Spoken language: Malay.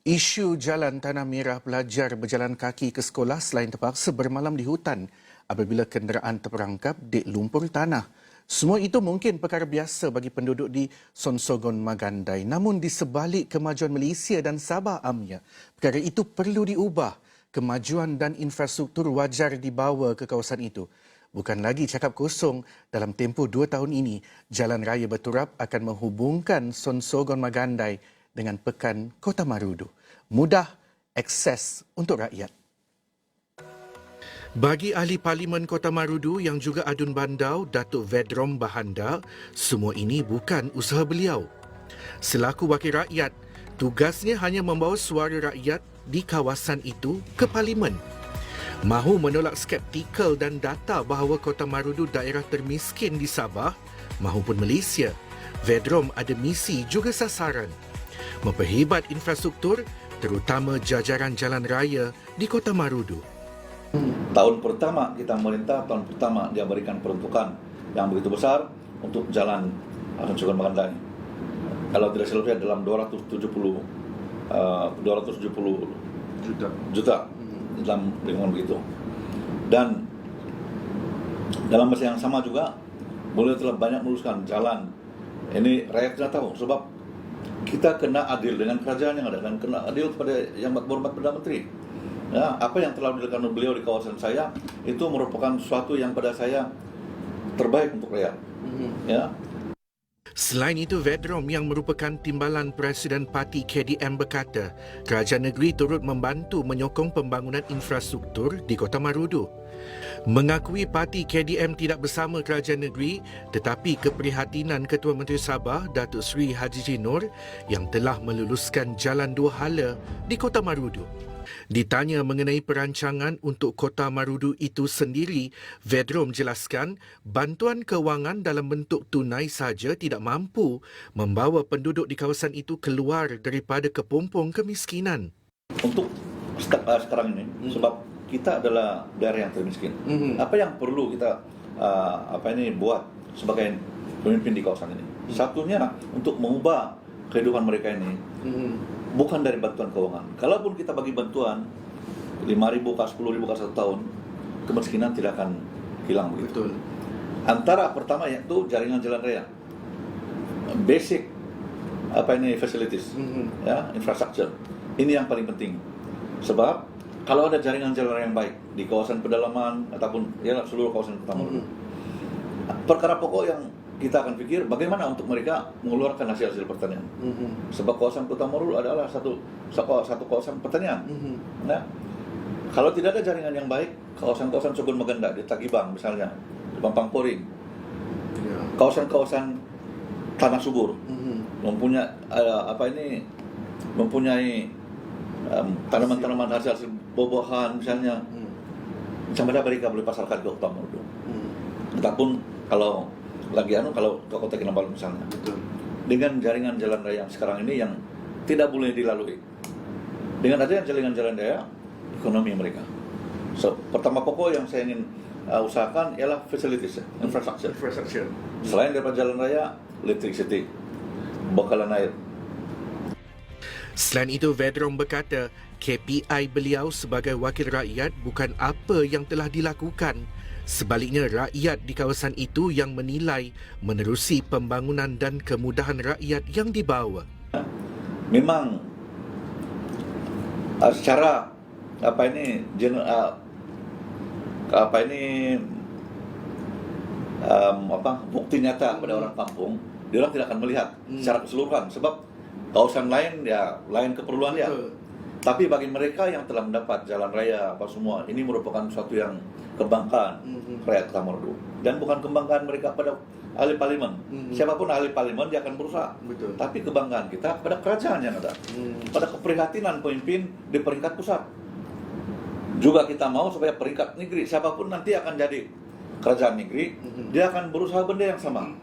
Isu jalan Tanah Merah pelajar berjalan kaki ke sekolah selain terpaksa bermalam di hutan apabila kenderaan terperangkap di lumpur tanah. Semua itu mungkin perkara biasa bagi penduduk di Sonsogon Magandai. Namun di sebalik kemajuan Malaysia dan Sabah Amnya, perkara itu perlu diubah. Kemajuan dan infrastruktur wajar dibawa ke kawasan itu. Bukan lagi cakap kosong, dalam tempoh dua tahun ini, Jalan Raya Berturap akan menghubungkan Sonsogon Magandai dengan Pekan Kota Marudu. Mudah akses untuk rakyat. Bagi ahli Parlimen Kota Marudu yang juga adun bandau Datuk Vedrom Bahanda, semua ini bukan usaha beliau. Selaku wakil rakyat, tugasnya hanya membawa suara rakyat di kawasan itu ke Parlimen. Mahu menolak skeptikal dan data bahawa Kota Marudu daerah termiskin di Sabah mahupun Malaysia. Vedrom ada misi juga sasaran memperhebat infrastruktur terutama jajaran jalan raya di Kota Marudu. Tahun pertama kita memerintah, tahun pertama dia berikan peruntukan yang begitu besar untuk jalan Asan Sukan Magandai. Kalau tidak salah dalam 270 uh, 270 Juta. juta dalam lingkungan begitu. Dan dalam masa yang sama juga beliau telah banyak meluruskan jalan. Ini rakyat tidak tahu sebab kita kena adil dengan kerajaan yang ada dan kena adil kepada yang berhormat Perdana Menteri. Ya, apa yang telah dilakukan oleh beliau di kawasan saya itu merupakan sesuatu yang pada saya terbaik untuk rakyat. Ya, Selain itu, Vedrom yang merupakan timbalan Presiden Parti KDM berkata, kerajaan negeri turut membantu menyokong pembangunan infrastruktur di Kota Marudu. Mengakui parti KDM tidak bersama kerajaan negeri tetapi keprihatinan Ketua Menteri Sabah Datuk Seri Haji Jinur yang telah meluluskan jalan dua hala di Kota Marudu. Ditanya mengenai perancangan untuk Kota Marudu itu sendiri, Vedrom jelaskan bantuan kewangan dalam bentuk tunai saja tidak mampu membawa penduduk di kawasan itu keluar daripada kepompong kemiskinan. untuk uh, sekarang ini sebab kita adalah daerah yang termiskin. Apa yang perlu kita uh, apa ini buat sebagai pemimpin di kawasan ini? Satunya untuk mengubah kehidupan mereka ini bukan dari bantuan keuangan. Kalaupun kita bagi bantuan 5.000 ke 10.000 ke satu tahun, kemiskinan tidak akan hilang begitu. Antara pertama yaitu jaringan jalan raya, basic apa ini facilities, ya infrastruktur. Ini yang paling penting. Sebab kalau ada jaringan jalan raya yang baik di kawasan pedalaman ataupun ya seluruh kawasan kota Maluku, perkara pokok yang kita akan pikir bagaimana untuk mereka mengeluarkan hasil-hasil pertanian. Sebab kawasan Kota Morul adalah satu satu kawasan pertanian. Nah, kalau tidak ada jaringan yang baik, kawasan-kawasan Sogon Meganda di Tagibang misalnya, di Pampang Poring, kawasan-kawasan tanah subur mempunyai uh, apa ini mempunyai um, tanaman-tanaman hasil buah-buahan misalnya macam mana mereka boleh pasarkan ke Kota Morul. Ataupun kalau lagi anu kalau ke Kota Kinabalu misalnya dengan jaringan jalan raya yang sekarang ini yang tidak boleh dilalui. Dengan adanya jaringan jalan raya, ekonomi mereka. So, pertama pokok yang saya ingin uh, usahakan ialah facilities, infrastructure. Infrastruktur. Selain daripada jalan raya, electricity, bekalan air. Selain itu, Vedrom berkata KPI beliau sebagai wakil rakyat bukan apa yang telah dilakukan. Sebaliknya, rakyat di kawasan itu yang menilai menerusi pembangunan dan kemudahan rakyat yang dibawa. Memang uh, secara apa ini uh, apa ini um, apa bukti nyata pada orang kampung, dia orang tidak akan melihat secara keseluruhan sebab kawasan lain ya lain keperluan dia. Tapi bagi mereka yang telah mendapat jalan raya apa semua, ini merupakan suatu yang kebanggaan rakyat Kota Merdu. Dan bukan kebanggaan mereka pada ahli parlimen. Siapa pun ahli parlimen dia akan berusaha. Betul. Tapi kebanggaan kita pada kerajaan yang ada. Pada keprihatinan pemimpin di peringkat pusat. Juga kita mau supaya peringkat negeri siapa pun nanti akan jadi kerajaan negeri, dia akan berusaha benda yang sama.